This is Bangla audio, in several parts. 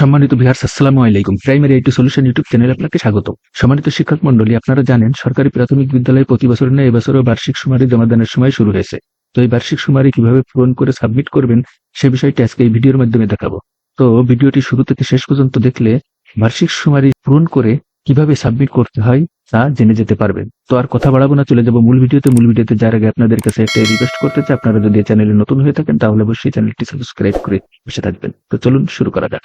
সম্মানিত বিহার আসসালামু আলাইকুম। Primary IT solution YouTube channel আপনাকে স্বাগত। সম্মানিত শিক্ষক মন্ডলী আপনারা জানেন সরকারি প্রাথমিক বিদ্যালয়ে প্রতি বছর না এবছরও বার্ষিক সুমারি জমাদানের সময় শুরু হয়েছে। তো এই বার্ষিক সুমারি কীভাবে পূরণ করে সাবমিট করবেন, সে বিষয়টি আজকে এই ভিডিওর মাধ্যমে দেখাবো। তো ভিডিওটি শুরু থেকে শেষ পর্যন্ত দেখলে বার্ষিক সুমারি পূরণ করে কীভাবে সাবমিট করতে হয় তা জেনে যেতে পারবেন তো আর কথা বাড়াবো না, চলে যাব মূল ভিডিওতে। মূল ভিডিওতে যার আগে আপনাদের কাছে একটা রিকোয়েস্ট করতে চাই, আপনারা যদি চ্যানেলে নতুন হয়ে থাকেন, তাহলে অবশ্যই চ্যানেলটি সাবস্ক্রাইব করে বসে থাকবেন। তো চলুন শুরু করা যাক।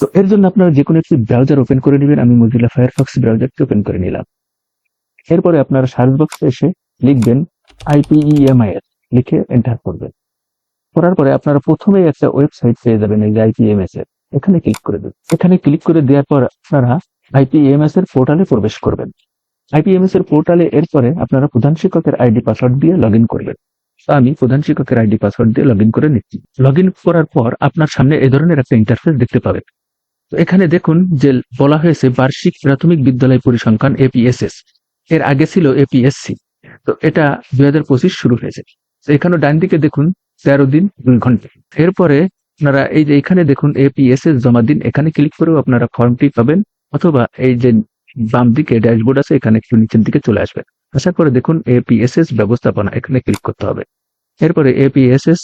তো এর জন্য আপনারা যে কোনো একটি ব্রাউজার ওপেন করে নেবেন। আমি মজিলা ফায়ারফক্স ব্রাউজারটি ওপেন করে নিলাম। এরপরে আপনারা সার্চ বক্সে এসে লিখবেন আইপিইএমআইএস লিখে এন্টার করবেন। করার পরে আপনারা প্রথমেই একটা ওয়েবসাইট পেয়ে যাবেন, এই যে আইপিএমএস এর। এখানে ক্লিক করে দেবেন এখানে ক্লিক করে দেওয়ার পর আপনারা আইপিএমএস এর পোর্টালে প্রবেশ করবেন। আইপিএমএস এর পোর্টালে এরপরে আপনারা প্রধান শিক্ষকের আইডি পাসওয়ার্ড দিয়ে লগ করবেন। আমি প্রধান শিক্ষকের আইডি পাসওয়ার্ড দিয়ে লগ করে নিচ্ছি। লগ করার পর আপনার সামনে এই ধরনের একটা ইন্টারফেস দেখতে পাবেন। তো এখানে দেখুন যে বলা হয়েছে বার্ষিক প্রাথমিক বিদ্যালয় পরিসংখ্যান এপিএসএস এর আগে ছিল এপিএসসি তো এটা দুই হাজার পঁচিশ শুরু হয়েছে। এখানে ডান দিকে দেখুন তেরো দিন দুই ঘণ্টা। এরপরে আপনারা এই যে এখানে দেখুন এপিএসএস জমা দিন, এখানে ক্লিক করেও আপনারা ফর্মটি পাবেন, অথবা এই যে বাম দিকে ড্যাশবোর্ড আছে, এখানে একটু নিচের দিকে চলে আসবে আসার পরে দেখুন এপিএসএস ব্যবস্থাপনা এখানে ক্লিক করতে হবে। এরপরে এপিএসএস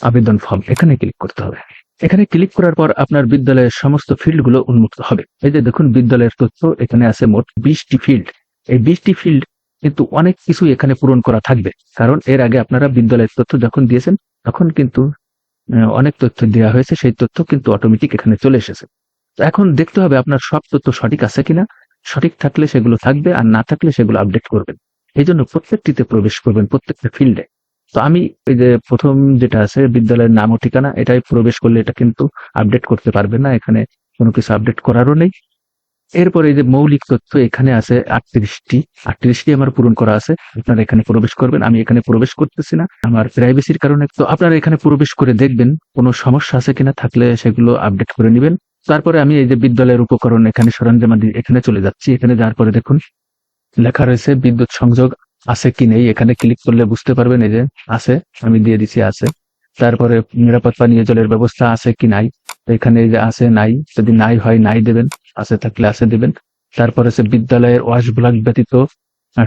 আবেদন ফর্ম এখানে ক্লিক করতে হবে। এখানে ক্লিক করার পর আপনার বিদ্যালয়ের সমস্ত ফিল্ডগুলো উন্মুক্ত হবে। এই যে দেখুন বিদ্যালয়ের তথ্য, এখানে আছে মোট বিশটি ফিল্ড এই বিশটি ফিল্ড কিন্তু অনেক কিছু এখানে পূরণ করা থাকবে। কারণ এর আগে আপনারা বিদ্যালয়ের তথ্য যখন দিয়েছেন, তখন কিন্তু অনেক তথ্য দেওয়া হয়েছে, সেই তথ্য কিন্তু অটোমেটিক এখানে চলে এসেছে। এখন দেখতে হবে আপনার সব তথ্য সঠিক আছে কিনা। সঠিক থাকলে সেগুলো থাকবে, আর না থাকলে সেগুলো আপডেট করবেন। এই জন্য প্রত্যেকটিতে প্রবেশ করবেন, প্রত্যেকটা ফিল্ডে তো আমি এই যে প্রথম যেটা আছে, বিদ্যালয়ের নাম ও ঠিকানা, এটাই প্রবেশ করলে এটা কিন্তু আপডেট করতে পারবে না। এখানে কোনো কিছু আপডেট করারও নেই। এরপরে এই যে মৌলিক তথ্য এখানে আছে আটত্রিশটি। আটত্রিশটি আমার পূরণ করা আছে। আপনারা এখানে প্রবেশ করবেন। আমি এখানে প্রবেশ করতেছি না। আমার প্রাইভেসির কারণে। তো আপনারা এখানে প্রবেশ করে দেখবেন কোনো সমস্যা আছে কিনা, থাকলে সেগুলো আপডেট করে নেবেন। তারপরে আমি এই যে বিদ্যালয়ের উপকরণ এখানে সরঞ্জামাদি এখানে চলে যাচ্ছি। এখানে যাওয়ার পরে দেখুন, লেখা রয়েছে, বিদ্যুৎ সংযোগ আছে কি নেই? এখানে ক্লিক করলে বুঝতে পারবেন এই যে আছে। আমি দিয়ে দিছি আছে। তারপরে নিরাপদ পানীয় জলের ব্যবস্থা আছে কি নাই? এখানে যে আছে নাই, যদি নাই হয় নাই দেবেন, আছে থাকলে আছে দেবেন। তারপরে সে বিদ্যালয়ের ওয়াশ ব্লক ব্যতীত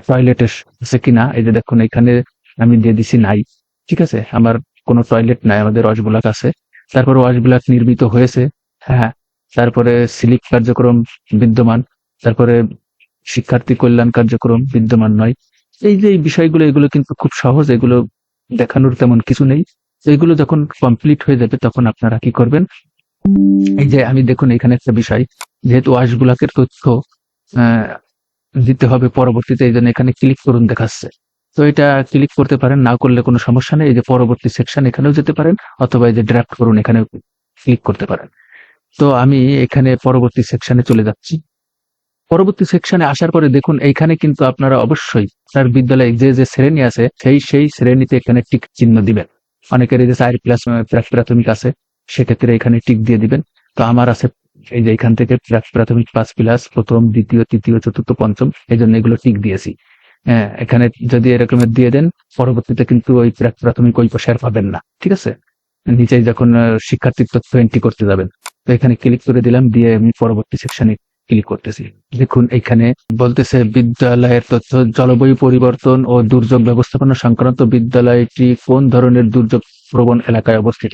টয়লেট আছে কিনা, এই যে দেখুন এখানে আমি দিয়ে দিছি নাই। ঠিক আছে? আমার কোনো টয়লেট নাই, আমাদের ওয়াশ ব্লক আছে। তারপরে ওয়াশ ব্লক নির্মিত হয়েছে হ্যাঁ। তারপরে সিলিপ কার্যক্রম বিদ্যমান, তারপরে শিক্ষার্থী কল্যাণ কার্যক্রম বিদ্যমান নয়। এই যে বিষয়গুলো, এগুলো কিন্তু খুব সহজ, এগুলো দেখানোর তেমন কিছু নেই। এগুলো যখন কমপ্লিট হয়ে যাবে, তখন আপনারা কি করবেন? এই যে আমি দেখুন, এখানে একটা বিষয়, যেহেতু ওয়াশ ব্লকের তথ্য দিতে হবে পরবর্তীতে, এই জন্য এখানে ক্লিক করুন দেখাচ্ছে। তো এটা ক্লিক করতে পারেন, না করলে কোনো সমস্যা নেই। এই যে পরবর্তী সেকশন এখানেও যেতে পারেন, অথবা এই যে ড্রাফট করুন এখানে ক্লিক করতে পারেন। তো আমি এখানে পরবর্তী সেকশনে চলে যাচ্ছি। পরবর্তী সেকশনে আসার পরে দেখুন, এইখানে কিন্তু আপনারা অবশ্যই তার বিদ্যালয়ে যে যে শ্রেণি আছে, সেই সেই শ্রেণীতে এখানে টিক চিহ্ন দিবেন। অনেকের এই যে চার প্লাস প্রাথমিক আছে সেক্ষেত্রে এখানে টিক দিয়ে দিবেন। তো আমার আছে এই যে এখান থেকে প্রাথমিক পাঁচ প্লাস প্রথম, দ্বিতীয়, তৃতীয়, চতুর্থ, পঞ্চম এই জন্য এগুলো টিক দিয়েছি। হ্যাঁ এখানে যদি এরকমের দিয়ে দেন, পরবর্তীতে কিন্তু ওই প্রাথমিক ওই শেয়ার পাবেন না, ঠিক আছে? নিচে যখন শিক্ষার্থীর তথ্য এন্ট্রি করতে যাবেন, তো এখানে ক্লিক করে দিলাম, দিয়ে আমি পরবর্তী সেকশনে ক্লিক করতেছি। দেখুন, এখানে বলতেছে, বিদ্যালয়ের তথ্য, জলবায়ু পরিবর্তন ও দুর্যোগ ব্যবস্থাপনা সংক্রান্ত বিদ্যালয়টি কোন ধরনের দুর্যোগ প্রবণ এলাকায় অবস্থিত?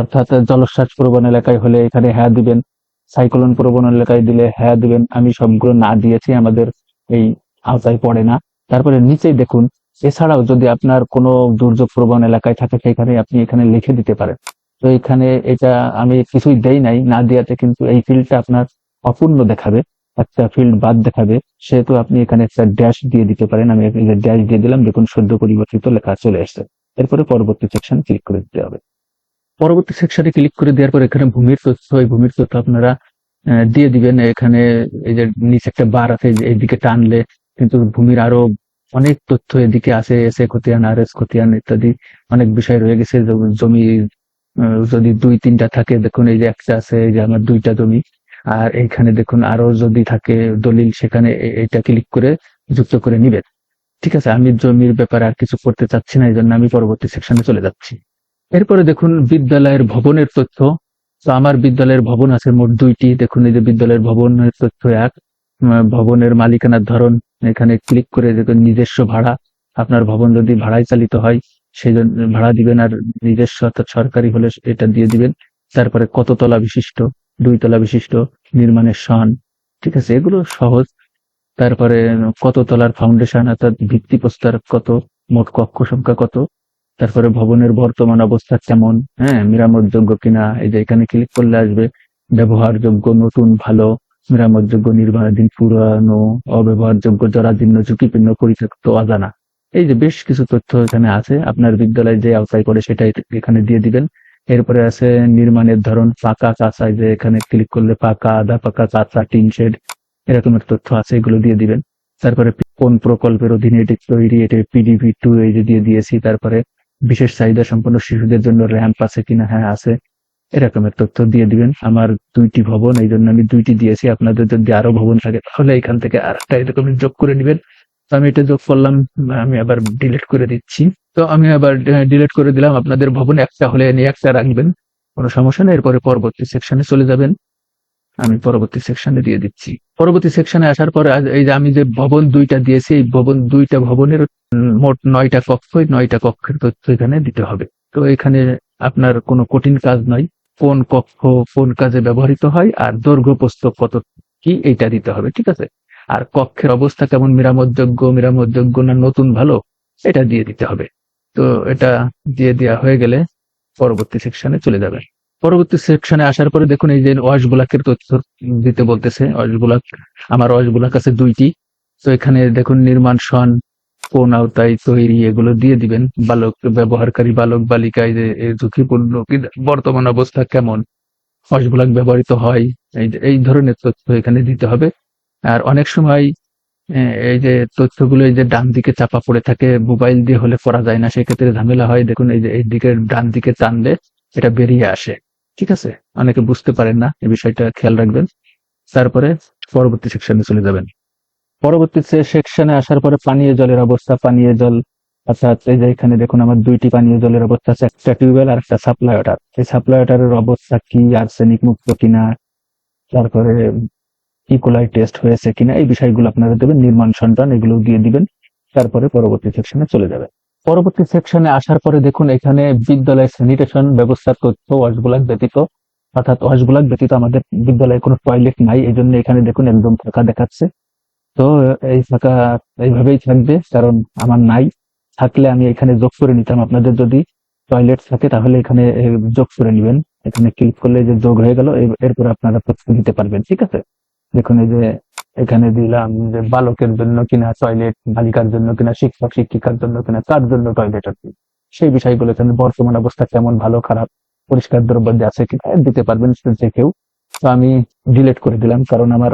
অর্থাৎ জলোচ্ছ্বাস প্রবণ এলাকায় হলে এখানে হ্যাঁ দিবেন, সাইক্লোন প্রবণ এলাকায় দিলে হ্যাঁ দিবেন। আমি সবগুলো না দিয়েছি, আমাদের এই আওতায় পড়ে না। তারপরে নিচেই দেখুন, এছাড়াও যদি আপনার কোনো দুর্যোগ প্রবণ এলাকায় থাকে সেখানে আপনি এখানে লিখে দিতে পারেন। তো এখানে এটা আমি কিছুই দেই নাই, না দিয়াতে কিন্তু এই ফিল্ডটা আপনার অপূর্ণ দেখাবে, একটা ফিল্ড বাদ দেখাবে। সেহেতু আপনি এখানে একটা ড্যাশ দিয়ে দিতে পারেন। আমি ড্যাশ দিয়ে দিলাম, দেখুন সদ্য পরিবর্তিত লেখা চলে আসছে এরপরে পরবর্তী সেকশন ক্লিক করে দিতে হবে। পরবর্তী সেকশনে ক্লিক করে দেওয়ার পর এখানে ভূমির তথ্য, এই ভূমির তথ্য আপনারা দিয়ে দিবেন। এখানে এই যে নিচে একটা বার আছে, এই এইদিকে টানলে কিন্তু ভূমির আরও অনেক তথ্য এদিকে আছে এসে খতিয়ান আর এস খতিয়ান ইত্যাদি অনেক বিষয় রয়ে গেছে। জমি যদি দুই, তিনটা থাকে, দেখুন এই যে একটা আছে, এই যে আমার দুইটা জমি। আর এইখানে দেখুন আরও যদি থাকে দলিল, সেখানে এটা ক্লিক করে যুক্ত করে নিবেন। ঠিক আছে? আমি জমির ব্যাপারে আর কিছু করতে চাচ্ছি না, এই জন্য আমি পরবর্তী সেকশনে চলে যাচ্ছি। এরপরে দেখুন বিদ্যালয়ের ভবনের তথ্য। তো আমার বিদ্যালয়ের ভবন আছে মোট দুইটি। দেখুন এই যে বিদ্যালয়ের ভবনের তথ্য এক ভবনের মালিকানার ধরন। এখানে ক্লিক করে দেখুন নিজস্ব ভাড়া। আপনার ভবন যদি ভাড়ায় চালিত হয় সেই জন্য ভাড়া দিবেন আর নিজস্ব অর্থাৎ সরকারি হলে এটা দিয়ে দিবেন। তারপরে কত তলা বিশিষ্ট দুই তলা বিশিষ্ট, নির্মাণের সন। ঠিক আছে, এগুলো সহজ। তারপরে কত তলার ফাউন্ডেশন অর্থাৎ ভিত্তি প্রস্তর কত, মোট কক্ষ সংখ্যা কত? তারপরে ভবনের বর্তমান অবস্থা কেমন? হ্যাঁ মেরামতযোগ্য কিনা? এই যে এখানে ক্লিক করলে আসবে, ব্যবহারযোগ্য, নতুন, ভালো মেরামতযোগ্য নির্মাণাধীন, পুরানো, অব্যবহারযোগ্য, জরাজীর্ণ, ঝুঁকিপূর্ণ, পরিত্যক্ত, অজানা। এই যে বেশ কিছু তথ্য এখানে আছে, আপনার বিদ্যালয়ে যে আওতায় করে সেটা এখানে দিয়ে দিবেন। এরপরে আছে নির্মাণের ধরন পাকা কাঁচা যে এখানে ক্লিক করলে পাকা আধা পাকা কাঁচা টিন শেড, এরকমের তথ্য আছে, এগুলো দিয়ে দিবেন। তারপরে কোন প্রকল্পের অধীনে এটি তৈরি, এটি পিডিপি টু এই যে দিয়ে দিয়েছি। তারপরে বিশেষ চাহিদা সম্পন্ন শিশুদের জন্য র্যাম্প আছে কিনা? হ্যাঁ আছে। এরকমের তথ্য দিয়ে দিবেন। আমার দুইটি ভবন, এই জন্য আমি দুইটি দিয়েছি। আপনাদের যদি আরও ভবন থাকে, তাহলে এখান থেকে আর একটা এরকম যোগ করে নেবেন। তো আমি এটা যোগ করলাম, আমি আবার ডিলিট করে দিচ্ছি। তো আমি আবার ডিলিট করে দিলাম আপনাদের ভবন একটা হলে নিয়ে একটা রাখবেন। কোনো সমস্যা নেই, এরপরে পরবর্তী সেকশনে চলে যাবেন। আমি পরবর্তী সেকশনে দিয়ে দিচ্ছি। পরবর্তী সেকশনে আসার পরে এই যে আমি যে ভবন দুইটা দিয়েছি, এই ভবন দুইটা ভবনের মোট নয়টা কক্ষ নয়টা কক্ষের তথ্য এখানে দিতে হবে। তো এখানে আপনার কোনো কঠিন কাজ নয়। কোন কক্ষ কোন কাজে ব্যবহৃত হয় আর দৈর্ঘ্য প্রস্থ কত কি এইটা দিতে হবে, ঠিক আছে? আর কক্ষের অবস্থা কেমন মেরামতযোগ্য মেরামতযোগ্য না নতুন ভালো, এটা দিয়ে দিতে হবে। তো এটা দিয়ে দেওয়া হয়ে গেলে পরবর্তী সেকশনে চলে যাবেন পরবর্তী সেকশনে আসার পরে দেখুন এই যে ওয়াশ ব্লকের তথ্য দিতে বলতেছে। ওয়াশ ব্লক আমার ওয়াশ ব্লক আছে দুইটি। তো এখানে দেখুন নির্মাণ সন কোন আওতায় তৈরি, এগুলো দিয়ে দিবেন। বালক, ব্যবহারকারী বালক বালিকায় যে ঝুঁকিপূর্ণ বর্তমান অবস্থা কেমন? ওয়াশ ব্যবহৃত হয়, এই এই ধরনের তথ্য এখানে দিতে হবে। আর অনেক সময় এই যে তথ্যগুলো এই যে ডান দিকে চাপা পড়ে থাকে, মোবাইল দিয়ে হলে পড়া যায় না, সেক্ষেত্রে ঝামেলা হয়। দেখুন, এই যে এই দিকে ডান দিকে টানলে এটা বেরিয়ে আসে। ঠিক আছে? অনেকে বুঝতে পারেন না, এই বিষয়টা খেয়াল রাখবেন। তারপরে পরবর্তী সেকশনে চলে যাবেন। পরবর্তী সেকশনে আসার পরে পানীয় জলের অবস্থা, পানীয় জল, অর্থাৎ এই যে এখানে দেখুন আমার দুইটি পানীয় জলের অবস্থা, আছে একটা টিউবওয়েল আর একটা সাপ্লাই ওয়াটার। এই সাপ্লাই ওয়াটারের অবস্থা কি, আর্সেনিক মুক্ত কিনা, তারপরে ইকোলাই টেস্ট হয়েছে কিনা, এই বিষয়গুলো আপনারা দেবেন, নির্মাণ সন্তান, এগুলো দিয়ে দিবেন, তারপরে পরবর্তী সেকশনে চলে যাবে। পরবর্তী সেকশনে আসার পরে দেখুন এখানে বিদ্যালয়ের স্যানিটেশন ব্যবস্থার তথ্য ওয়াশগুলাক ব্যতীত, অর্থাৎ ওয়াশগুলাক ব্যতীত আমাদের বিদ্যালয়ে কোনো টয়লেট নাই, এই জন্য এখানে দেখুন একদম ফাঁকা দেখাচ্ছে। তো এই ফাঁকা এইভাবেই থাকবে, কারণ আমার নাই। থাকলে আমি এখানে যোগ করে নিতাম। আপনাদের যদি টয়লেট থাকে, তাহলে এখানে যোগ করে নেবেন। এখানে ক্লিক করলে যে যোগ হয়ে গেল এর- এরপর আপনারা তথ্য দিতে পারবেন, ঠিক আছে? দেখুন এই যে এখানে দিলাম যে বালকের জন্য কিনা টয়লেট বালিকার জন্য কিনা, শিক্ষক, শিক্ষিকার জন্য কিনা, কার জন্য টয়লেট আর কি সেই বিষয়গুলো এখানে বর্তমান অবস্থা কেমন, ভালো, খারাপ, পরিষ্কার দ্রব্য আছে কিনা দিতে পারবেন যে কেউ। তো আমি ডিলিট করে দিলাম, কারণ আমার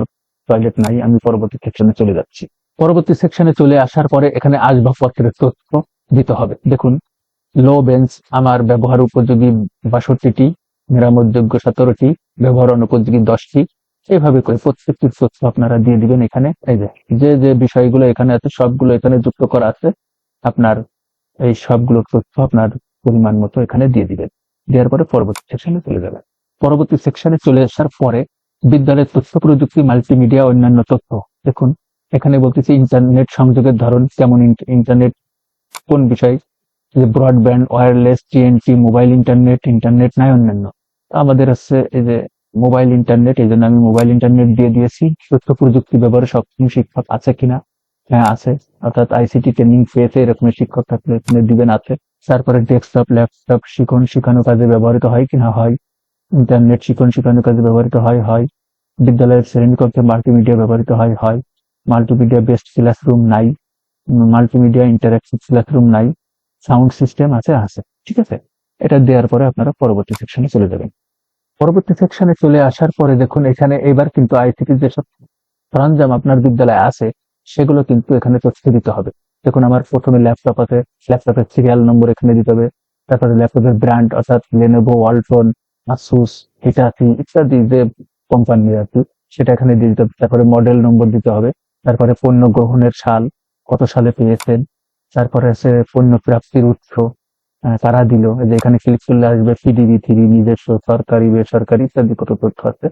টয়লেট নাই, আমি পরবর্তী সেকশনে চলে যাচ্ছি। পরবর্তী সেকশনে চলে আসার পরে এখানে আসবাবপত্রের তথ্য দিতে হবে। দেখুন লো বেঞ্চ আমার ব্যবহার উপযোগী বাষট্টিটি মেরামতযোগ্য সতেরোটি ব্যবহার অনুপযোগী দশটি। এইভাবে করে প্রত্যেকটির তথ্য আপনারা দিয়ে দিবেন এখানে। এই যে যে যে বিষয়গুলো এখানে আছে, সবগুলো এখানে যুক্ত করা আছে, আপনার এই সবগুলো তথ্য আপনার পরিমাণ মতো এখানে দিয়ে দিবেন। দেওয়ার পরে পরবর্তী সেকশনে চলে যাবেন। পরবর্তী সেকশনে চলে আসার পরে বিদ্যালয়ের তথ্য প্রযুক্তি মাল্টিমিডিয়া অন্যান্য তথ্য। দেখুন, এখানে বলতেছি ইন্টারনেট সংযোগের ধরন কেমন ইন্টারনেট কোন বিষয়? যে broadband wireless TNT mobile internet internet নাই অন্যান্য। আমাদের হচ্ছে এই যে মোবাইল ইন্টারনেট এই জন্য আমি মোবাইল ইন্টারনেট দিয়ে দিয়েছি। তথ্য প্রযুক্তি ব্যবহারে সক্ষম শিক্ষক আছে কিনা? হ্যাঁ আছে। অর্থাৎ আইসিটি ট্রেনিং পেয়েছে এরকমের শিক্ষক থাকলে দিবেন আছে। তারপরে ডেস্কটপ ল্যাপটপ শিখন, শিখানো কাজে ব্যবহৃত হয় কিনা? হয়। ইন্টারনেট শিখন, শিখানো কাজে ব্যবহৃত হয় হয়। বিদ্যালয়ের শ্রেণীকক্ষে মাল্টিমিডিয়া ব্যবহৃত হয় হয়। মাল্টিমিডিয়া বেস্ট ক্লাসরুম নাই। মাল্টিমিডিয়া ইন্টারাক্টিভ ক্লাসরুম নাই। সাউন্ড সিস্টেম আছে আছে। ঠিক আছে? এটা দেওয়ার পরে আপনারা পরবর্তী সেকশনে চলে যাবেন। পরবর্তী সেকশনে চলে আসার পরে দেখুন, এখানে এবার কিন্তু আইসিটি যেসব সরঞ্জাম আপনার বিদ্যালয়ে আছে, সেগুলো কিন্তু এখানে তথ্য দিতে হবে। দেখুন, আমার প্রথমে ল্যাপটপ আছে। ল্যাপটপের সিরিয়াল নম্বর এখানে দিতে হবে। তারপরে ল্যাপটপের ব্র্যান্ড অর্থাৎ লেনোভো ওয়ালটন আসুস হিটাচি ইত্যাদি যে কোম্পানি আর কি সেটা এখানে দিয়ে দিতে হবে। তারপরে মডেল নম্বর দিতে হবে। তারপরে পণ্য গ্রহণের সাল, কত সালে পেয়েছেন। তারপরে আছে পণ্য প্রাপ্তির উৎস কারা দিল। যে এখানে ক্লিক করলে আসবে পিডিবি থ্রি নিজস্ব, সরকারি, বেসরকারি ইত্যাদি কত তথ্য আছে।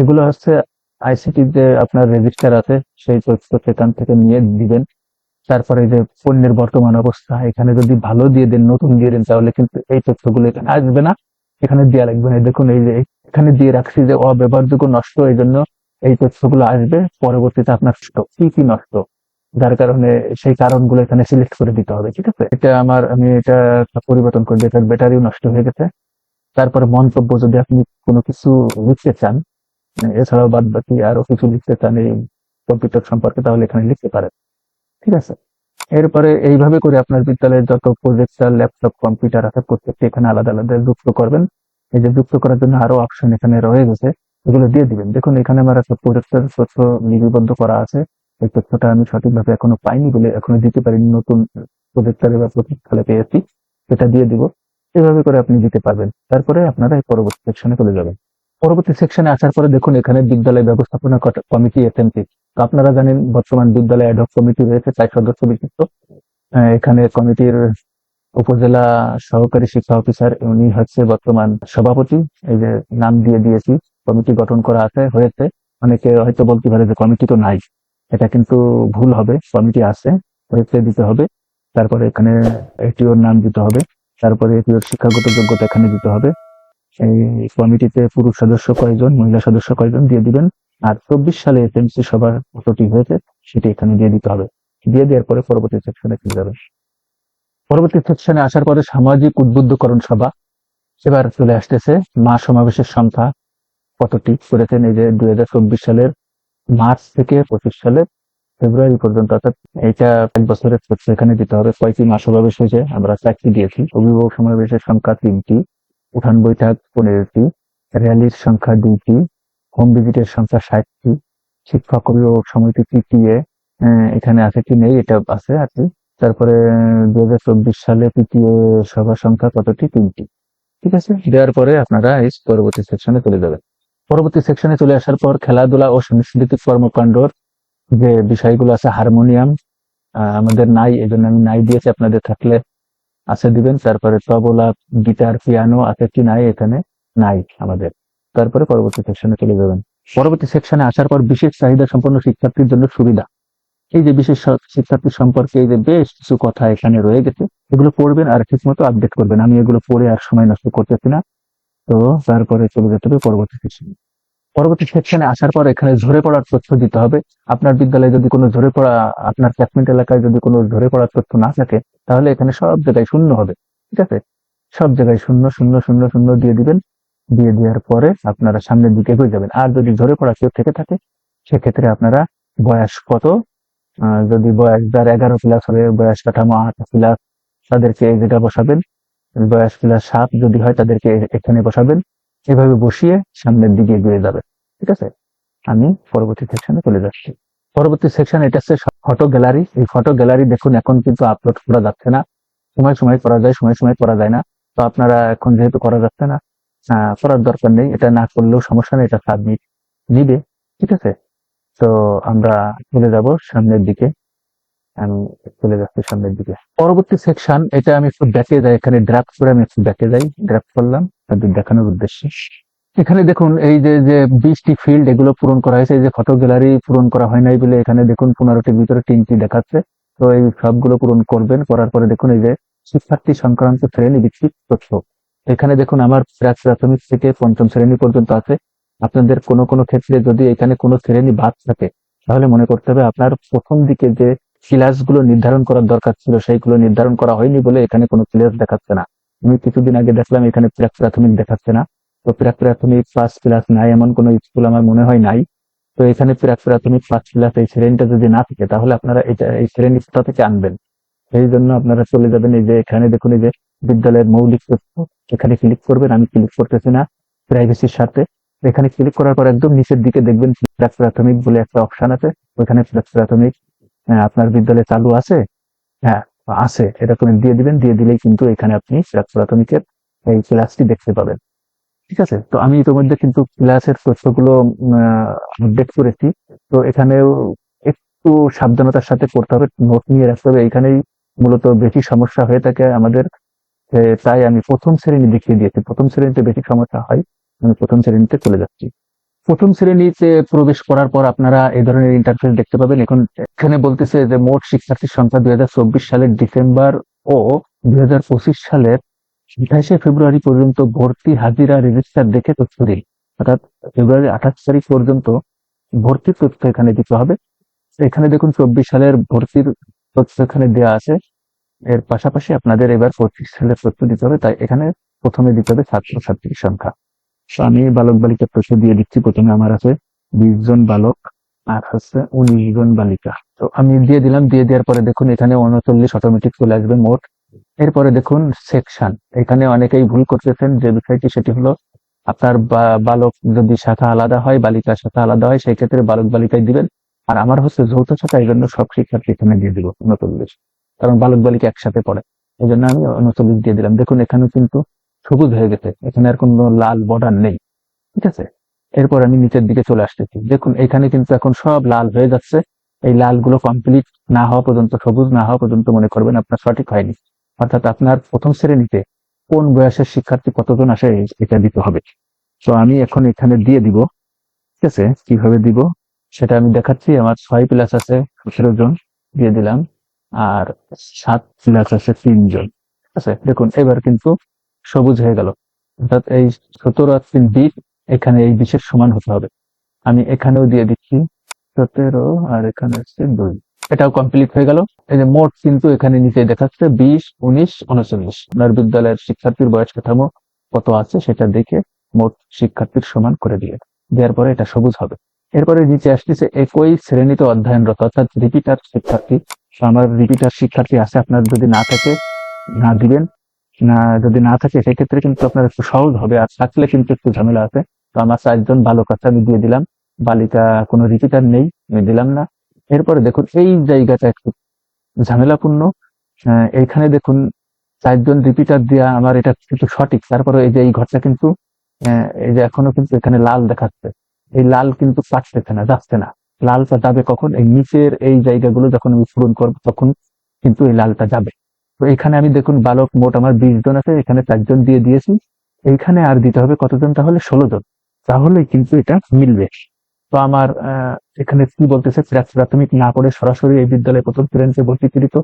এগুলো হচ্ছে আইসিটি যে আপনার রেজিস্টার আছে। সেই তথ্য সেখান থেকে নিয়ে দিবেন। তারপরে যে পণ্যের বর্তমান অবস্থা, এখানে যদি ভালো দিয়ে দেন নতুন দিয়ে দেন, তাহলে কিন্তু এই তথ্যগুলো এখানে আসবে না। এখানে দেওয়া লাগবে না। এই দেখুন, এই যে এখানে দিয়ে রাখছি যে, অব্যবহারযোগ্য নষ্ট এই জন্য এই তথ্যগুলো আসবে। পরবর্তীতে আপনার কি কি নষ্ট? যার কারণে সেই কারণগুলো এখানে সিলেক্ট করে দিতে হবে, ঠিক আছে? এটা আমার, আমি এটা পরিবর্তন করে দিই ব্যাটারিও নষ্ট হয়ে গেছে। তারপরে মন্তব্য, যদি আপনি কোনো কিছু লিখতে চান, এছাড়াও বাদ বাকি আরও কিছু লিখতে চান এই কম্পিউটার সম্পর্কে, তাহলে এখানে লিখতে পারেন, ঠিক আছে? এরপরে এইভাবে করে আপনার বিদ্যালয়ের যত প্রজেক্টর ল্যাপটপ কম্পিউটার আছে প্রত্যেকটি এখানে আলাদা আলাদা যুক্ত করবেন। এই যে যুক্ত করার জন্য আরও অপশন এখানে রয়ে গেছে, এগুলো দিয়ে দিবেন। দেখুন, এখানে আমার একটা প্রজেক্টর তথ্য লিপিবদ্ধ করা আছে। এই তথ্যটা আমি সঠিকভাবে এখনও পাইনি বলে এখনও দিতে পারিনি, নতুন প্রজেক্টরে বা প্রতীক্ষালে পেয়েছি, সেটা দিয়ে দিব। এভাবে করে আপনি দিতে পারবেন। তারপরে আপনারা এই পরবর্তী সেকশনে চলে যাবেন। পরবর্তী সেকশনে আসার পরে দেখুন, এখানে বিদ্যালয় ব্যবস্থাপনা কমিটি এসএমসি তো আপনারা জানেন, বর্তমান বিদ্যালয় অ্যাডক কমিটি রয়েছে, চার সদস্য বিশিষ্ট। এখানে কমিটির উপজেলা সহকারী শিক্ষা অফিসার উনি হচ্ছে বর্তমান সভাপতি। এই যে নাম দিয়ে দিয়েছি, কমিটি গঠন করা আছে, হয়েছে। অনেকে হয়তো বলতে পারে যে কমিটি তো নাই। এটা কিন্তু ভুল হবে, কমিটি আছে, হয়েছে, দিতে হবে। তারপরে এখানে এটিওর নাম দিতে হবে। তারপরে এটিওর শিক্ষাগত যোগ্যতা এখানে দিতে হবে। এই কমিটিতে পুরুষ সদস্য কয়জন, মহিলা সদস্য কয়জন দিয়ে দিবেন। আর চব্বিশ সালে এস এসএমসি সভার কতটি হয়েছে, সেটি এখানে দিয়ে দিতে হবে। দিয়ে দেওয়ার পরে পরবর্তী সেকশনে চলে যাবে। পরবর্তী সেকশনে আসার পরে সামাজিক উদ্বুদ্ধকরণ সভা। এবার চলে আসতেছে মা সমাবেশের সংখ্যা কতটি করেছেন? এই যে দুই হাজার চব্বিশ সালের মার্চ থেকে পঁচিশ সালের ফেব্রুয়ারি পর্যন্ত, অর্থাৎ এইটা এক বছরের এখানে দিতে হবে কয়টি মা সমাবেশ হয়েছে? আমরা চারটি দিয়েছি। অভিভাবক সমাবেশের সংখ্যা তিনটি, উঠান বৈঠক পনেরোটি, র্যালির সংখ্যা দুইটি, হোম ভিজিটের সংখ্যা ষাটটি, শিক্ষক অভিভাবক সমিতি পিটিএ এখানে আছে কি নেই? এটা আছে আর কি। তারপরে দুই হাজার চব্বিশ সালে তৃতীয় সভা সংখ্যা কতটি? তিনটি। ঠিক আছে? দেওয়ার পরে আপনারা এই পরবর্তী সেকশনে চলে যাবেন। পরবর্তী সেকশনে চলে আসার পর খেলাধুলা ও সাংস্কৃতিক কর্মকাণ্ডর যে বিষয়গুলো আছে, হারমোনিয়াম আমাদের নাই এই জন্য আমি নাই দিয়েছি, আপনাদের থাকলে আছে দিবেন। তারপরে তবলা, গিটার, পিয়ানো, আছে কি নাই এখানে? নাই আমাদের। তারপরে পরবর্তী সেকশনে চলে যাবেন। পরবর্তী সেকশনে আসার পর বিশেষ চাহিদা সম্পন্ন শিক্ষার্থীর জন্য সুবিধা। এই যে বিশেষ শিক্ষার্থী সম্পর্কে এই যে বেশ কিছু কথা এখানে রয়ে গেছে, এগুলো পড়বেন আর ঠিক মতো আপডেট করবেন। আমি এগুলো পড়ে আর সময় নষ্ট করতেছি না। তো তারপরে চলে যেতে হবে পরবর্তী সেকশনে পরবর্তী সেকশনে আসার পর এখানে ঝরে পড়ার তথ্য দিতে হবে। আপনার বিদ্যালয়ে যদি কোনো ঝরে পড়া, আপনার ক্যাপমেন্ট এলাকায় যদি কোনো ঝরে পড়ার তথ্য না থাকে, তাহলে এখানে সব জায়গায় শূন্য হবে। ঠিক আছে? সব জায়গায় শূন্য শূন্য শূন্য শূন্য দিয়ে দিবেন। দিয়ে দেওয়ার পরে আপনারা সামনের দিকে এগিয়ে যাবেন। আর যদি ঝরে পড়া কেউ থেকে থাকে, সেক্ষেত্রে আপনারা বয়স কত? যদি বয়স যার এগারো প্লাস হবে বয়স কাঠামো আট প্লাস তাদেরকে এই জায়গায় বসাবেন। বয়স প্লাস সাত যদি হয়, তাদেরকে এখানে বসাবেন। এভাবে বসিয়ে সামনের দিকে এগিয়ে যাবে ঠিক আছে? আমি পরবর্তী সেকশনে চলে যাচ্ছি। পরবর্তী সেকশন এটা হচ্ছে ফটো গ্যালারি এই ফটো গ্যালারি দেখুন, এখন কিন্তু আপলোড করা যাচ্ছে না। সময় সময় করা যায়, সময় সময় করা যায় না। তো আপনারা এখন যেহেতু করা যাচ্ছে না করার দরকার নেই। এটা না করলেও সমস্যা নেই, এটা সাবমিট নিবে ঠিক আছে? তো আমরা চলে যাব সামনের দিকে। আমি চলে যাচ্ছি সামনের দিকে। পরবর্তী সেকশন এটা আমি একটু ব্যাকে যাই, এখানে ড্রাফট করে আমি একটু ব্যাকে যাই ড্রাফট করলাম দেখানোর উদ্দেশ্যে। এখানে দেখুন, এই যে যে বিশটি ফিল্ড এগুলো পূরণ করা হয়েছে, এই যে ফটো গ্যালারি পূরণ করা হয় নাই বলে এখানে দেখুন পনেরোটির ভিতরে তিনটি দেখাচ্ছে। তো এই সবগুলো পূরণ করবেন, করার পরে দেখুন এই যে শিক্ষার্থী সংক্রান্ত শ্রেণি ভিত্তিক তথ্য। এখানে দেখুন আমার প্রাক প্রাথমিক থেকে পঞ্চম শ্রেণি পর্যন্ত আছে। আপনাদের কোনো কোনো ক্ষেত্রে যদি এখানে কোনো শ্রেণি বাদ থাকে, তাহলে মনে করতে হবে আপনার প্রথম দিকে যে ক্লাসগুলো নির্ধারণ করার দরকার ছিল, সেইগুলো নির্ধারণ করা হয়নি বলে এখানে কোনো ক্লাস দেখাচ্ছে না। আমি কিছুদিন আগে দেখলাম এখানে প্রাক প্রাথমিক দেখাচ্ছে না। তো প্রাক প্রাথমিক ফার্স্ট ক্লাস নাই এমন কোনো স্কুল আমার মনে হয় নাই। তো এখানে প্রাক প্রাথমিক ফার্স্ট ক্লাস এই শ্রেণীটা যদি না থাকে, তাহলে আপনারা এটা, এই শ্রেণীটা থেকে আনবেন। সেই জন্য আপনারা চলে যাবেন এই যে এখানে দেখুন এই যে বিদ্যালয়ের মৌলিক তথ্য। এখানে ক্লিক করবেন, আমি ক্লিক করতেছি না। প্রাইভেসির স্বার্থে এখানে ক্লিক করার পর একদম নিচের দিকে দেখবেন প্রাক প্রাথমিক বলে একটা অপশন আছে। ওইখানে প্রাক প্রাথমিক আপনার বিদ্যালয়ে চালু আছে? হ্যাঁ আছে। এটা করে দিয়ে দিবেন, দিয়ে দিলেই কিন্তু এখানে আপনি প্রাক প্রাথমিকের এই ক্লাসটি দেখতে পাবেন। ঠিক আছে? তো আমি ইতিমধ্যে কিন্তু ক্লাসের তথ্যগুলো আপডেট করেছি। তো এখানেও একটু সাবধানতার সাথে করতে হবে নোট নিয়ে রাখতে হবে। এখানেই মূলত বেশি সমস্যা হয়ে থাকে আমাদের। তাই আমি প্রথম শ্রেণি দেখিয়ে দিয়েছি। প্রথম শ্রেণীতে বেশি সমস্যা হয়। আমি প্রথম শ্রেণীতে চলে যাচ্ছি। প্রথম শ্রেণীতে প্রবেশ করার পর আপনারা এই ধরনের ইন্টারফেস দেখতে পাবেন। এখন এখানে বলতেছে যে মোট শিক্ষার্থীর সংখ্যা দুই হাজার চব্বিশ সালের ডিসেম্বর ও দুই হাজার পঁচিশ সালের আঠাশে ফেব্রুয়ারি পর্যন্ত ভর্তি হাজিরা রেজিস্টার দেখে তথ্য দিন। অর্থাৎ ফেব্রুয়ারি আঠাশ তারিখ পর্যন্ত ভর্তির তথ্য এখানে দিতে হবে। এখানে দেখুন চব্বিশ সালের ভর্তির তথ্য এখানে দেওয়া আছে। এর পাশাপাশি আপনাদের এবার পঁচিশ সালের তথ্য দিতে হবে। তাই এখানে প্রথমে দিতে হবে ছাত্র ছাত্রীর সংখ্যা। আমি বালক বালিকা তথ্য দিয়ে দিচ্ছি, প্রথমে আমার আছে বিশ জন বালক, আর হচ্ছে উনিশ জন বালিকা। তো আমি দিয়ে দিলাম, দিয়ে দেওয়ার পরে দেখুন এখানে উনচল্লিশ অটোমেটিক চলে আসবে মোট। এরপরে দেখুন সেকশন এখানে অনেকেই ভুল করতেছেন, যে বিষয়টি সেটি হলো আপনার বালক যদি শাখা আলাদা হয় বালিকা শাখা আলাদা হয়, সেই ক্ষেত্রে বালক বালিকায় দিবেন। আর আমার হচ্ছে যৌথ শাখা, এই জন্য সব শিক্ষার্থী এখানে দিয়ে দিব উনচল্লিশ। কারণ বালক বালিকা একসাথে পড়ে। এই জন্য আমি উনচল্লিশ দিয়ে দিলাম। দেখুন এখানে কিন্তু সবুজ হয়ে গেছে, এখানে আর কোনো লাল বর্ডার নেই, ঠিক আছে? এরপর আমি নিচের দিকে চলে আসতেছি। দেখুন, এখানে কিন্তু এখন সব লাল হয়ে যাচ্ছে। এই লালগুলো কমপ্লিট না হওয়া পর্যন্ত, সবুজ না হওয়া পর্যন্ত মনে করবেন আপনার সঠিক হয়নি। অর্থাৎ আপনার প্রথম শ্রেণীতে কোন বয়সের শিক্ষার্থী কতজন আসে, এটা দিতে হবে। তো আমি এখন এখানে দিয়ে দিব, ঠিক আছে? কীভাবে দিব? সেটা আমি দেখাচ্ছি। আমার ছয় প্লাস আছে, সতেরো জন দিয়ে দিলাম, আর সাত প্লাস আছে তিনজন, ঠিক আছে? দেখুন, এবার কিন্তু সবুজ হয়ে গেল। অর্থাৎ এই সতেরো আর বিট এখানে এই বিশের সমান হতে হবে। আমি এখানেও দিয়ে দিচ্ছি সতেরো আর এখানে হচ্ছে দুই। এটাও কমপ্লিট হয়ে গেল। এই যে মোট কিন্তু এখানে নিচে দেখাচ্ছে বিশ, উনিশ, উনচল্লিশ। আপনার বিদ্যালয়ের শিক্ষার্থীর বয়স কাঠামো কত আছে সেটা দেখে মোট শিক্ষার্থীর সমান করে দিয়ে দেওয়ার পরে এটা সবুজ হবে। এরপরে নিচে আসতেছে একই শ্রেণীতে অধ্যয়নরত, অর্থাৎ রিপিটার শিক্ষার্থী। আমার রিপিটার শিক্ষার্থী আছে, আপনার যদি না থাকে, না দিবেন। না, যদি না থাকে, সেক্ষেত্রে কিন্তু আপনার একটু সহজ হবে। আর থাকলে কিন্তু একটু ঝামেলা আছে। তো আমার চারজন বালক আছে আমি দিয়ে দিলাম। বালিকা কোনো রিপিটার নেই, আমি দিলাম না। এরপরে দেখুন, এই জায়গাটা একটু ঝামেলাপূর্ণ। এইখানে দেখুন, চারজন রিপিটার দেওয়া আমার এটা কিন্তু সঠিক। তারপরে এই যে এই ঘরটা কিন্তু এই যে এখনও কিন্তু এখানে লাল দেখাচ্ছে। এই লাল কিন্তু কাটতেছে না, যাচ্ছে না। লালটা যাবে কখন? এই নিচের এই জায়গাগুলো যখন আমি পূরণ করব, তখন কিন্তু এই লালটা যাবে। তো এখানে আমি দেখুন বালক মোট আমার বিশ জন আছে, এখানে চারজন দিয়ে দিয়েছি। এইখানে আর দিতে হবে কতজন? তাহলে ষোলো জন। তাহলে কিন্তু এটা মিলবে। তো আমার এখানে কি বলতেছে? প্রা- প্রাথমিক না পড়ে সরাসরি এই বিদ্যালয়ে প্রথম শ্রেণীতে ভর্তিকৃত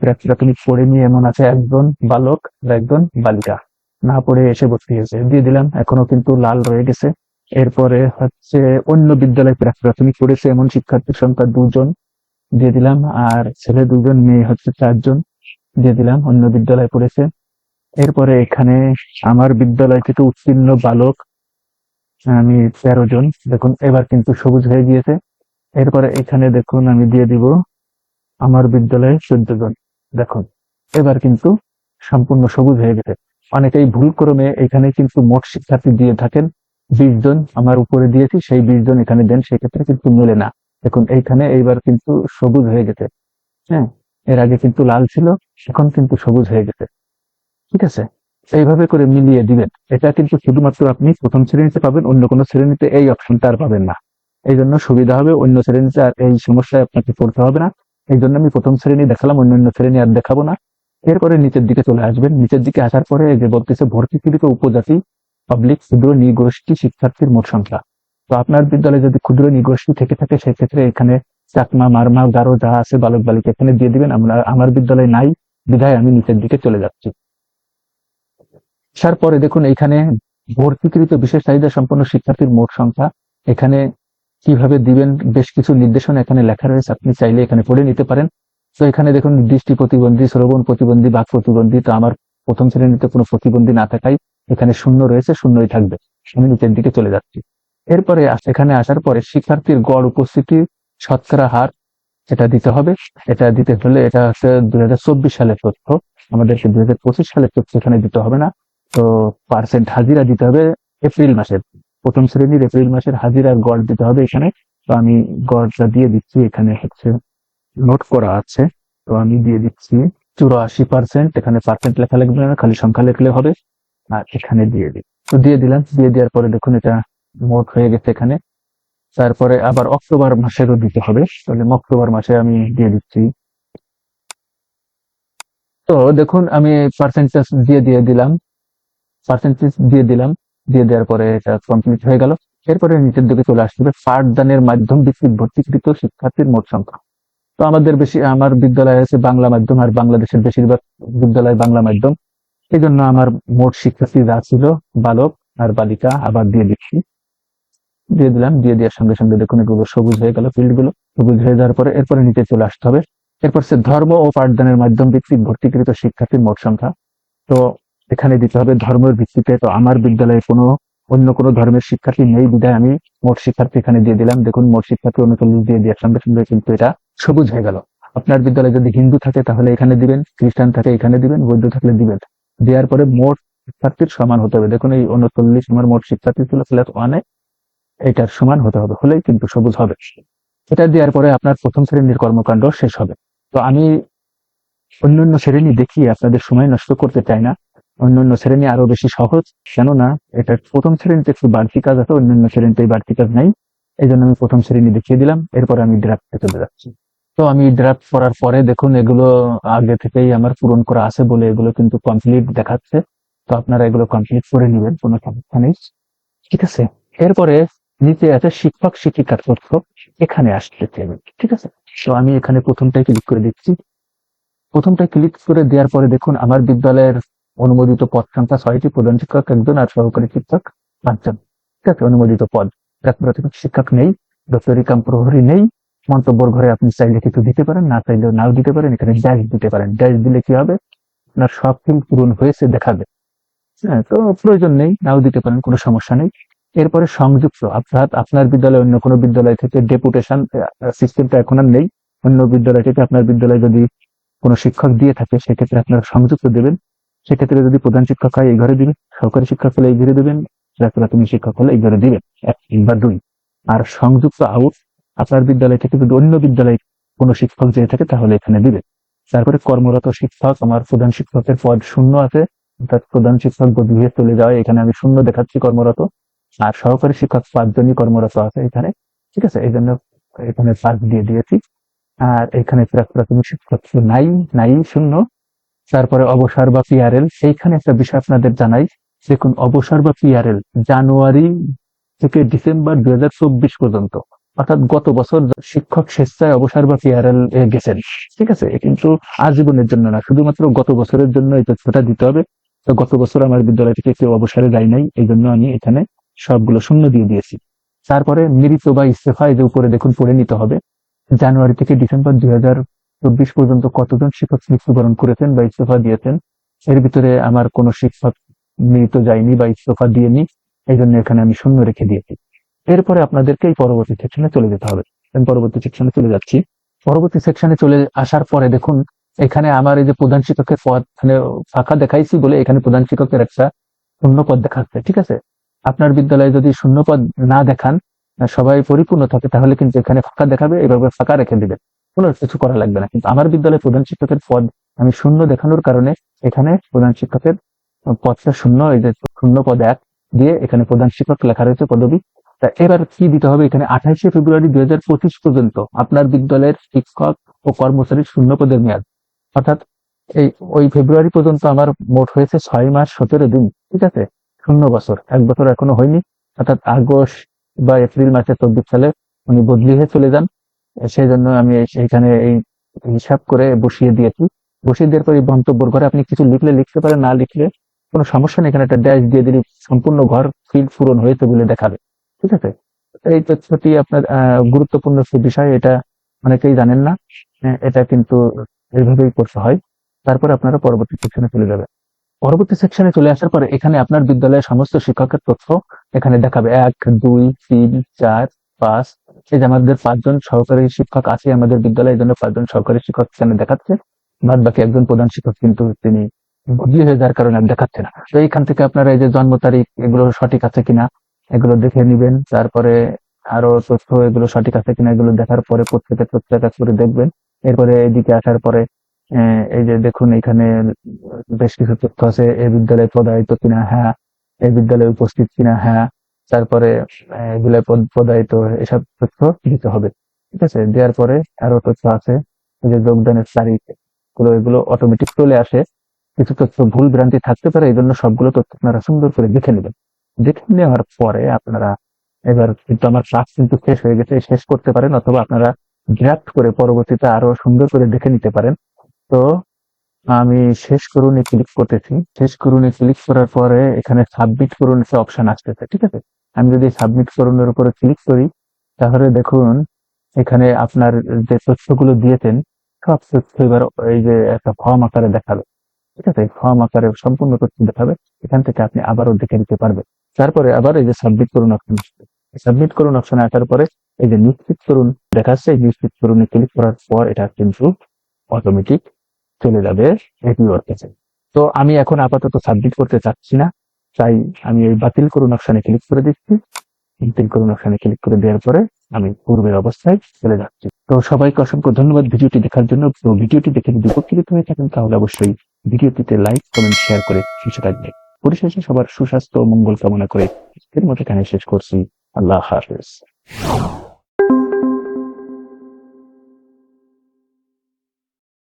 প্রাথমিক পড়ে নিয়ে এমন আছে একজন বালক আর একজন বালিকা। না পড়ে এসে ভর্তি হয়েছে। দিয়ে দিলাম, এখনও কিন্তু লাল রয়ে গেছে। এরপরে হচ্ছে অন্য বিদ্যালয়ে প্রা- প্রাথমিক পড়েছে এমন শিক্ষার্থীর সংখ্যা দুজন। দিয়ে দিলাম, আর ছেলে দুজন, মেয়ে হচ্ছে চারজন। দিয়ে দিলাম, অন্য বিদ্যালয়ে পড়েছে। এরপরে এখানে আমার বিদ্যালয় থেকে উত্তীর্ণ বালক, আমি তেরো জন। দেখুন, এবার কিন্তু সবুজ হয়ে গিয়েছে। এরপরে এখানে দেখুন, আমি দিয়ে দিব আমার বিদ্যালয়ে চোদ্দ জন। দেখুন, এবার কিন্তু সম্পূর্ণ সবুজ হয়ে গেছে। অনেকেই ভুল ক্রমে এখানে কিন্তু মোট শিক্ষার্থী দিয়ে থাকেন। বিশ জন আমার উপরে দিয়েছি, সেই বিশ জন এখানে দেন, সেক্ষেত্রে কিন্তু মেলে না। দেখুন এইখানে এইবার কিন্তু সবুজ হয়ে গেছে। হ্যাঁ এর আগে কিন্তু লাল ছিল, এখন কিন্তু সবুজ হয়ে গেছে। ঠিক আছে? এইভাবে করে মিলিয়ে দিবেন এটা কিন্তু শুধুমাত্র আপনি প্রথম শ্রেণীতে পাবেন, অন্য কোনো শ্রেণীতে এই অপশনটা আর পাবেন না। এই জন্য সুবিধা হবে, অন্য শ্রেণীতে আর এই সমস্যায় আপনাকে পড়তে হবে না। এই জন্য আমি প্রথম শ্রেণি দেখালাম অন্য অন্য শ্রেণি আর দেখাবো না। এরপরে নিচের দিকে চলে আসবেন। নিচের দিকে আসার পরে যে বলতেছে ভর্তি ভর্তিকৃত উপজাতি পাবলিক ক্ষুদ্র নিগোষ্ঠী শিক্ষার্থীর মোট সংখ্যা। তো আপনার বিদ্যালয়ে যদি ক্ষুদ্র নিগোষ্ঠী থেকে থাকে, সেক্ষেত্রে এখানে চাকমা, মারমা, গারো যা আছে বালক বালিকা এখানে দিয়ে দিবেন। আমরা আমার বিদ্যালয়ে নাই, বিধায় আমি নিচের দিকে চলে যাচ্ছি। আসার পরে দেখুন এখানে ভর্তিকৃত বিশেষ চাহিদা সম্পন্ন শিক্ষার্থীর মোট সংখ্যা। এখানে কীভাবে দিবেন, বেশ কিছু নির্দেশনা এখানে লেখা রয়েছে, আপনি চাইলে এখানে পড়ে নিতে পারেন। তো এখানে দেখুন, দৃষ্টি প্রতিবন্ধী, শ্রবণ প্রতিবন্ধী, বাক প্রতিবন্ধী, তো আমার প্রথম শ্রেণীতে কোনো প্রতিবন্ধী না থাকায় এখানে শূন্য রয়েছে, শূন্যই থাকবে। আমি নিচের দিকে চলে যাচ্ছি। এরপরে এখানে আসার পরে শিক্ষার্থীর গড় উপস্থিতি শতকরা হার এটা দিতে হবে। এটা দিতে হলে এটা হচ্ছে দুই হাজার চব্বিশ সালের তথ্য। আমাদেরকে দুই হাজার পঁচিশ সালের তথ্য এখানে দিতে হবে না। তো পার্সেন্ট হাজিরা দিতে হবে এপ্রিল মাসের। প্রথম শ্রেণির এপ্রিল মাসের হাজিরার গড় দিতে হবে এখানে। তো আমি গড়টা দিয়ে দিচ্ছি, এখানে হচ্ছে নোট করা আছে। তো আমি দিয়ে দিচ্ছি চুরাশি পার্সেন্ট এখানে পার্সেন্ট লেখা লাগবে না, খালি সংখ্যা লিখলে হবে। আর এখানে দিয়ে দিই। তো দিয়ে দিলাম, দিয়ে দেওয়ার পরে দেখুন এটা মোট হয়ে গেছে এখানে। তারপরে আবার অক্টোবর মাসেরও দিতে হবে। তাহলে অক্টোবর মাসে আমি দিয়ে দিচ্ছি। তো দেখুন, আমি পার্সেন্টেজ দিয়ে দিয়ে দিলাম। পার্সেন্টেজ দিয়ে দিলাম। দিয়ে দেওয়ার পরে এটা কমপ্লিট হয়ে গেল। এরপরে নিচের দিকে চলে আসতে হবে। পাঠদানের মাধ্যম ভিত্তিক ভর্তিকৃত শিক্ষার্থীর মোট সংখ্যা। তো আমাদের বেশি, আমার বিদ্যালয় আছে বাংলা মাধ্যম আর বাংলাদেশের বেশিরভাগ বিদ্যালয় বাংলা মাধ্যম। এই জন্য আমার মোট শিক্ষার্থী যা ছিল, বালক আর বালিকা আবার দিয়ে দিচ্ছি। দিয়ে দিলাম, দিয়ে দেওয়ার সঙ্গে সঙ্গে দেখুন এগুলো সবুজ হয়ে গেল ফিল্ডগুলো সবুজ হয়ে যাওয়ার পরে এরপরে নিচে চলে আসতে হবে। এরপর সে ধর্ম ও পাঠদানের মাধ্যম ভিত্তিক ভর্তিকৃত শিক্ষার্থীর মোট সংখ্যা। তো এখানে দিতে হবে ধর্মের ভিত্তিতে। তো আমার বিদ্যালয়ে কোনো অন্য কোনো ধর্মের শিক্ষার্থী নেই বিধায় আমি মোট শিক্ষার্থী এখানে দিয়ে দিলাম। দেখুন, মোট শিক্ষার্থী উনচল্লিশ দিয়ে দেওয়ার সঙ্গে সঙ্গে কিন্তু এটা সবুজ হয়ে গেল। আপনার বিদ্যালয়ে যদি হিন্দু থাকে তাহলে এখানে দিবেন, খ্রিস্টান থাকে এখানে দিবেন, বৌদ্ধ থাকলে দিবেন। দেওয়ার পরে মোট শিক্ষার্থীর সমান হতে হবে। দেখুন, এই উনচল্লিশ আমার মোট শিক্ষার্থী ছিল ক্লাস ওয়ানে এটার সমান হতে হবে, হলেই কিন্তু সবুজ হবে। এটা দেওয়ার পরে আপনার প্রথম শ্রেণির কর্মকাণ্ড শেষ হবে। তো আমি অন্যান্য শ্রেণি দেখিয়ে আপনাদের সময় নষ্ট করতে চাই না। অন্যান্য শ্রেণি আরও বেশি সহজ, কেননা এটা প্রথম শ্রেণীতে একটু বাড়তি কাজ আছে, অন্যান্য শ্রেণীতে বাড়তি কাজ নাই। এই জন্য আমি প্রথম শ্রেণি দেখিয়ে দিলাম, এরপর আমি ড্রাফটে চলে যাচ্ছি। তো আমি ড্রাফট করার পরে দেখুন, এগুলো আগে থেকেই আমার পূরণ করা আছে বলে এগুলো কিন্তু কমপ্লিট দেখাচ্ছে। তো আপনারা এগুলো কমপ্লিট করে নেবেন, কোনো সমস্যা নেই। ঠিক আছে? এরপরে নিচে আছে শিক্ষক, শিক্ষিকার তথ্য। এখানে আসতে চাইবেন ঠিক আছে? তো আমি এখানে প্রথমটাই ক্লিক করে দিচ্ছি। প্রথমটাই ক্লিক করে দেওয়ার পরে দেখুন, আমার বিদ্যালয়ের অনুমোদিত পদ সংখ্যা ছয়টি, প্রধান শিক্ষক একজন আর সহকারী শিক্ষক পাঁচজন। ঠিক আছে, অনুমোদিত পদ। প্রাথমিক শিক্ষক নেই দপ্তরি কাম প্রহরী নেই, মন্তব্যর ঘরে আপনি চাইলে কিছু দিতে পারেন, না চাইলেও নাও দিতে পারেন, এখানে ড্যাশ দিতে পারেন। ড্যাশ দিলে কি হবে? আপনার সব ফিল পূরণ হয়েছে, দেখাবে। হ্যাঁ তো প্রয়োজন নেই, নাও দিতে পারেন, কোনো সমস্যা নেই। এরপরে সংযুক্ত। অর্থাৎ আপনার বিদ্যালয় অন্য কোনো বিদ্যালয় থেকে ডেপুটেশন সিস্টেমটা এখন আর নেই। অন্য বিদ্যালয় থেকে আপনার বিদ্যালয় যদি কোনো শিক্ষক দিয়ে থাকে, সেক্ষেত্রে আপনারা সংযুক্ত দেবেন। সেক্ষেত্রে যদি প্রধান শিক্ষক হয়, এই ঘরে দিবেন। সহকারী শিক্ষক হলে এই ঘরে দিবেন। প্রাথমিক শিক্ষক হলে এই ঘরে দিবেন। এক কিংবা দুই। আর সংযুক্ত আউট আপনার বিদ্যালয় থেকে যদি অন্য বিদ্যালয়ে কোনো শিক্ষক যেয়ে থাকে, তাহলে এখানে দিবেন। তারপরে কর্মরত শিক্ষক, আমার প্রধান শিক্ষকের পদ শূন্য আছে। অর্থাৎ প্রধান শিক্ষক বদলি চলে যাওয়া এখানে আমি শূন্য দেখাচ্ছি কর্মরত। আর সহকারী শিক্ষক পাঁচজনই কর্মরত আছে এখানে, ঠিক আছে? এই জন্য এখানে পাঁচ দিয়ে দিয়েছি। আর এখানে প্রাথমিক শিক্ষক নাই নাই শূন্য। তারপরে অবসর বা পিআরএল সেইখানে একটা বিষয় আপনাদের জানাই। দেখুন, অবসর বা পিআরএল জানুয়ারি থেকে ডিসেম্বর দুই হাজার চব্বিশ পর্যন্ত, অর্থাৎ গত বছর শিক্ষক স্বেচ্ছায় অবসর বা পিআরএল এ গেছেন, ঠিক আছে? কিন্তু আজীবনের জন্য না, শুধুমাত্র গত বছরের জন্য এই তথ্যটা দিতে হবে। তো গত বছর আমার বিদ্যালয় থেকে কেউ অবসরে যায় নাই এই জন্য আমি এখানে সবগুলো শূন্য দিয়ে দিয়েছি। তারপরে মৃত বা ইস্তফা যে উপরে দেখুন পড়ে নিতে হবে। জানুয়ারি থেকে ডিসেম্বর দুই পর্যন্ত কতজন শিক্ষক মৃত্যুবরণ করেছেন বা ইস্তফা দিয়েছেন, এর ভিতরে আমার কোনো শিক্ষক মৃত যায়নি বা ইস্তফা দিয়েনি এই জন্য এখানে আমি শূন্য রেখে দিয়েছি। এরপরে আপনাদেরকে এই পরবর্তী সেকশনে চলে যেতে হবে। পরবর্তী সেকশনে চলে যাচ্ছি। পরবর্তী সেকশনে চলে আসার পরে দেখুন, এখানে আমার এই যে প্রধান শিক্ষকের পদ মানে ফাঁকা দেখাইছি বলে এখানে প্রধান শিক্ষকের একটা শূন্য পদ দেখাচ্ছে, ঠিক আছে? আপনার বিদ্যালয়ে যদি শূন্য পদ না দেখান সবাই পরিপূর্ণ থাকে, তাহলে কিন্তু এখানে ফাঁকা দেখাবে, এভাবে ফাঁকা রেখে দিবে কোনো কিছু করা লাগবে না। কিন্তু আমার বিদ্যালয়ে প্রধান শিক্ষকের পদ আমি শূন্য দেখানোর কারণে এখানে প্রধান শিক্ষকের পদটা শূন্য, এই যে শূন্য পদ এক, দিয়ে এখানে প্রধান শিক্ষক লেখা রয়েছে পদবী। তা এবার কি দিতে হবে? এখানে আঠাইশে ফেব্রুয়ারি দুই হাজার পঁচিশ পর্যন্ত আপনার বিদ্যালয়ের শিক্ষক ও কর্মচারীর শূন্য পদের মেয়াদ। অর্থাৎ এই, ওই ফেব্রুয়ারি পর্যন্ত আমার মোট হয়েছে ছয় মাস সতেরো দিন। ঠিক আছে? শূন্য বছর, এক বছর এখনও হয়নি। অর্থাৎ আগস্ট বা এপ্রিল মাসে চব্বিশ সালে উনি বদলি হয়ে চলে যান। সেই জন্য আমি এইখানে এই হিসাব করে বসিয়ে দিয়েছি। বসিয়ে দেওয়ার পরে মন্তব্যর ঘরে আপনি কিছু লিখলে লিখতে পারেন, না লিখলে কোনো সমস্যা নেই। এখানে একটা ড্যাশ দিয়ে দিলে সম্পূর্ণ ঘর ফিল পূরণ হয়েছে বলে দেখাবে। ঠিক আছে? এই তথ্যটি আপনার গুরুত্বপূর্ণ বিষয়, এটা অনেকেই জানেন না। এটা কিন্তু এইভাবেই করতে হয়। তারপরে আপনারা পরবর্তী সেকশনে চলে যাবে পরবর্তী সেকশনে চলে আসার পরে এখানে আপনার বিদ্যালয়ের সমস্ত শিক্ষকের তথ্য এখানে দেখাবে। এক, দুই, তিন, চার, পাঁচ। এই যে আমাদের পাঁচজন সহকারী শিক্ষক আছে আমাদের বিদ্যালয়ের জন্য পাঁচজন সহকারী শিক্ষক এখানে দেখাচ্ছে। বাদ বাকি একজন প্রধান শিক্ষক কিন্তু তিনি বদলি হয়ে যাওয়ার কারণে দেখাচ্ছে না। তো এইখান থেকে আপনারা এই যে জন্ম তারিখ, এগুলো সঠিক আছে কিনা, এগুলো দেখে নিবেন। তারপরে আরও তথ্য এগুলো সঠিক আছে কিনা, এগুলো দেখার পরে প্রত্যেকের তথ্য করে দেখবেন। এরপরে এদিকে আসার পরে এই যে দেখুন, এখানে বেশ কিছু তথ্য আছে। এই বিদ্যালয়ে পদায়িত কিনা? হ্যাঁ। এই বিদ্যালয়ে উপস্থিত কিনা? হ্যাঁ। তারপরে এগুলো পদ- এসব তথ্য দিতে হবে। ঠিক আছে? দেওয়ার পরে আরও তথ্য আছে। যে যোগদানের তারিখগুলো এগুলো অটোমেটিক চলে আসে। কিছু তথ্য ভুল ভ্রান্তি থাকতে পারে এই জন্য সবগুলো তথ্য আপনারা সুন্দর করে দেখে নেবেন। দেখে নেওয়ার পরে আপনারা এবার কিন্তু আমার ক্লাস কিন্তু শেষ হয়ে গেছে, শেষ করতে পারেন অথবা আপনারা ড্রাফট করে পরবর্তীতে আরও সুন্দর করে দেখে নিতে পারেন। তো আমি শেষ করুন ক্লিক করতেছি। শেষ করুন ক্লিক করার পরে এখানে সাবমিট করুন একটা অপশন আসতেছে, ঠিক আছে? আমি যদি সাবমিট করুনের উপরে ক্লিক করি, তাহলে দেখুন এখানে আপনার যে তথ্যগুলো দিয়েছেন, সব তথ্য এবার এই যে একটা ফর্ম আকারে দেখাবে, ঠিক আছে? ফর্ম আকারে সম্পূর্ণ তথ্য দেখাবে, এখান থেকে আপনি আবারও দেখে নিতে পারবেন। তারপরে আবার এই যে সাবমিট করুন অপশন আসবে। সাবমিট করুন অপশনে আসার পরে এই যে নিশ্চিত করুন, দেখাচ্ছে নিশ্চিত করুনে ক্লিক করার পর এটা কিন্তু অটোমেটিক চলে যাবে রিভিউয়ার কাছে। তো আমি এখন আপাতত সাবমিট করতে চাচ্ছি না। তাই আমি এই বাতিল করুন অপশনে ক্লিক করে দিচ্ছি। বাতিল করুন অপশনে ক্লিক করে দেওয়ার পরে আমি পূর্বের অবস্থায় চলে যাচ্ছি। তো সবাইকে অসংখ্য ধন্যবাদ ভিডিওটি দেখার জন্য। তো ভিডিওটি দেখে যদি উপকৃত হয়ে থাকেন, তাহলে অবশ্যই ভিডিওটিতে লাইক কমেন্ট শেয়ার করে শিশু থাকবে পরিশেষে সবার সুস্বাস্থ্য মঙ্গল কামনা করে এর মতো এখানে শেষ করছি। আল্লাহ হাফেজ।